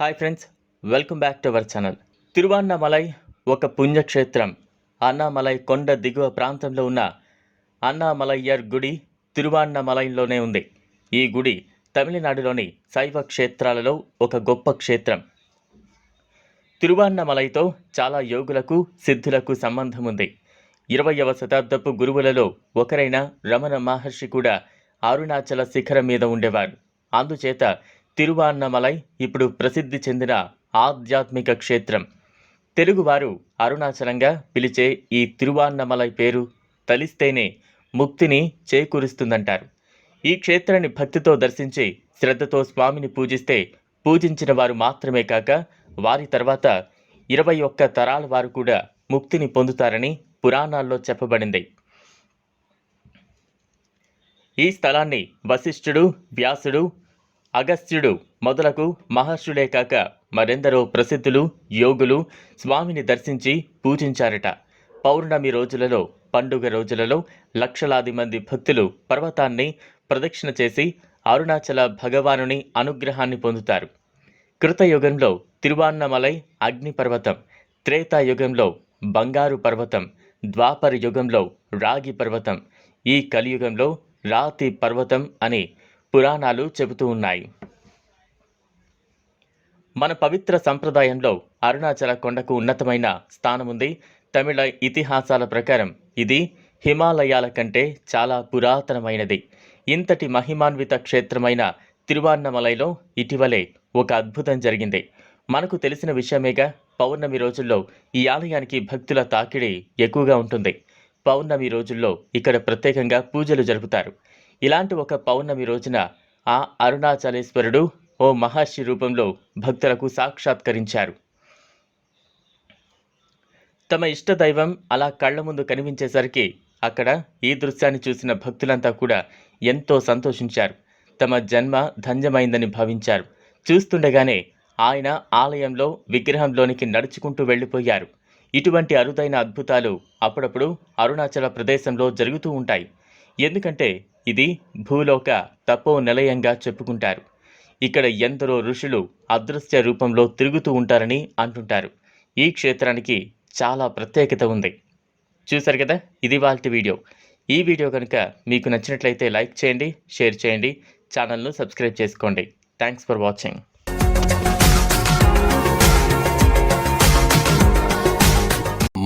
Hi friends welcome back to our channel Tiruvannamalai ఒక పుణ్యక్షేత్రం. అన్నామలై కొండ దిగువ ప్రాంతంలో ఉన్న అన్నామలయ్యర్ గుడి తిరువన్నామలైలోనే ఉంది. ఈ గుడి తమిళనాడులోని శైవ క్షేత్రాలలో ఒక గొప్ప క్షేత్రం. తిరువన్నామలైతో చాలా యోగులకు సిద్ధులకు సంబంధం ఉంది ఇరవయవ శతాబ్దపు గురువులలో ఒకరైన రమణ మహర్షి కూడా అరుణాచల శిఖరం మీద ఉండేవారు. అందుచేత తిరువాన్నమలై ఇప్పుడు ప్రసిద్ధి చెందిన ఆధ్యాత్మిక క్షేత్రం. తెలుగువారు అరుణాచలంగా పిలిచే ఈ తిరువాన్నమలై పేరు తలిస్తేనే ముక్తిని చేకూరుస్తుందంటారు. ఈ క్షేత్రాన్ని భక్తితో దర్శించి శ్రద్ధతో స్వామిని పూజిస్తే పూజించిన వారు మాత్రమే కాక వారి తర్వాత ఇరవై ఒక్క తరాల వారు కూడా ముక్తిని పొందుతారని పురాణాల్లో చెప్పబడింది. ఈ స్థలాన్ని వశిష్ఠుడు వ్యాసుడు అగస్త్యుడు మొదలకు మహర్షుడే కాక మరెందరో ప్రసిద్ధులు యోగులు స్వామిని దర్శించి పూజించారట. పౌర్ణమి రోజులలో పండుగ రోజులలో లక్షలాది మంది భక్తులు పర్వతాన్ని ప్రదక్షిణ చేసి అరుణాచల భగవానుని అనుగ్రహాన్ని పొందుతారు. కృతయుగంలో తిరువాన్నమలై అగ్నిపర్వతం త్రేతాయుగంలో బంగారు పర్వతం ద్వాపర యుగంలో రాగి పర్వతం ఈ కలియుగంలో రాతి పర్వతం అని పురాణాలు చెబుతూ ఉన్నాయి. మన పవిత్ర సంప్రదాయంలో అరుణాచల కొండకు ఉన్నతమైన స్థానముంది తమిళ ఇతిహాసాల ప్రకారం ఇది హిమాలయాల కంటే చాలా పురాతనమైనది. ఇంతటి మహిమాన్విత క్షేత్రమైన తిరువాన్నమలైలో ఇటీవలే ఒక అద్భుతం జరిగింది. మనకు తెలిసిన విషయమేగా పౌర్ణమి రోజుల్లో ఈ ఆలయానికి భక్తుల తాకిడి ఎక్కువగా ఉంటుంది. పౌర్ణమి రోజుల్లో ఇక్కడ ప్రత్యేకంగా పూజలు జరుపుతారు. ఇలాంటి ఒక పౌర్ణమి రోజున ఆ అరుణాచలేశ్వరుడు ఓ మహర్షి రూపంలో భక్తులకు సాక్షాత్కరించారు. తమ ఇష్ట దైవం అలా కళ్ళ ముందు కనిపించేసరికి అక్కడ ఈ దృశ్యాన్ని చూసిన భక్తులంతా కూడా ఎంతో సంతోషించారు. తమ జన్మ ధన్యమైందని భావించారు. చూస్తుండగానే ఆయన ఆలయంలో విగ్రహంలోనికి నడుచుకుంటూ వెళ్ళిపోయారు. ఇటువంటి అరుదైన అద్భుతాలు అప్పుడప్పుడు అరుణాచల ప్రదేశంలో జరుగుతూ ఉంటాయి. ఎందుకంటే ఇది భూలోక తపో నిలయంగా చెప్పుకుంటారు. ఇక్కడ ఎందరో ఋషులు అదృశ్య రూపంలో తిరుగుతూ ఉంటారని అంటుంటారు. ఈ క్షేత్రానికి చాలా ప్రత్యేకత ఉంది. చూశారు కదా? ఇది వాళ్ళ వీడియో. ఈ వీడియో కనుక మీకు నచ్చినట్లయితే లైక్ చేయండి షేర్ చేయండి ఛానల్ను సబ్స్క్రైబ్ చేసుకోండి. థ్యాంక్స్ ఫర్ వాచింగ్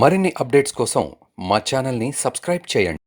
మరిన్ని అప్డేట్స్ కోసం మా ఛానల్ని సబ్స్క్రైబ్ చేయండి.